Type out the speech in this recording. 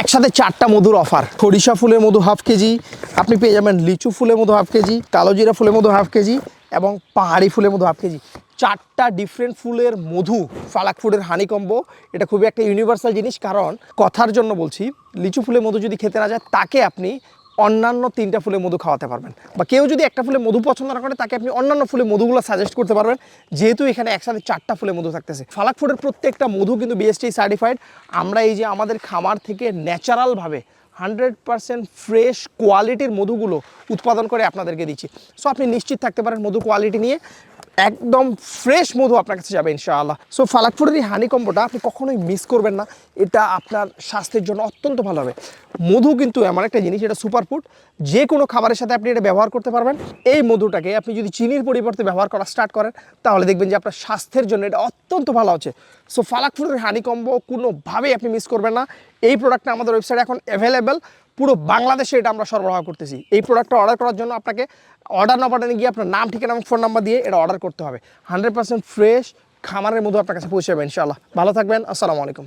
একসাথে চারটা মধুর অফার সরিষা ফুলের মধু হাফ কেজি, আপনি পেয়ে যাবেন লিচু ফুলের মধু হাফ কেজি কালোজিরা ফুলের মধু হাফ কেজি এবং পাহাড়ি ফুলের মধু হাফ কেজি। চারটা ডিফারেন্ট ফুলের মধু, ফালাক ফুলের হানিকম্ব এটা খুবই একটা ইউনিভার্সাল জিনিস। কারণ কথার জন্য বলছি, লিচু ফুলের মধু যদি খেতে না যায়, তাকে আপনি অন্যান্য তিনটা ফুলে মধু খাওয়াতে পারবেন। বা কেউ যদি একটা ফুলে মধু পছন্দ না করে, তাকে আপনি অন্যান্য ফুলের মধুগুলো সাজেস্ট করতে পারবেন। যেহেতু এখানে একসাথে চারটা ফুলে মধু থাকতেছে। ফালাক ফুডের প্রত্যেকটা মধু কিন্তু বিএসটি সার্টিফাইড আমরা এই যে আমাদের খামার থেকে ন্যাচারালভাবে হান্ড্রেড পার্সেন্ট ফ্রেশ কোয়ালিটির মধুগুলো উৎপাদন করে আপনাদেরকে দিচ্ছি। সো আপনি নিশ্চিত থাকতে পারেন মধু কোয়ালিটি নিয়ে। একদম ফ্রেশ মধু আপনার কাছে যাবে ইনশাআল্লাহ। সো ফালাকপুরের এই হানি কম্বোটা আপনি কখনোই মিস করবেন না। এটা আপনার স্বাস্থ্যের জন্য অত্যন্ত ভালো হবে। মধু কিন্তু এমন একটা জিনিস, এটা সুপার ফুড যে কোনো খাবারের সাথে আপনি এটা ব্যবহার করতে পারবেন। এই মধুটাকে আপনি যদি চিনির পরিবর্তে ব্যবহার করা স্টার্ট করেন, তাহলে দেখবেন যে আপনার স্বাস্থ্যের জন্য এটা অত্যন্ত ভালো হচ্ছে সো ফালাকপুরের হানি কম্বো কোনোভাবেই আপনি মিস করবেন না। এই প্রোডাক্টটা আমাদের ওয়েবসাইটে এখন অ্যাভেলেবেল পুরো বাংলাদেশে এটা আমরা সরবরাহ করতেছি। এই প্রোডাক্টটা অর্ডার করার জন্য আপনাকে অর্ডার না গিয়ে আপনার নাম, ঠিকানা এবং ফোন নাম্বার দিয়ে এটা অর্ডার করতে হবে। হান্ড্রেড পার্সেন্ট ফ্রেশ খামারের মধ্যে আপনার কাছে পৌঁছে যাবে, ইনশাআল্লাহ। ভালো থাকবেন, আসসালামু আলাইকুম।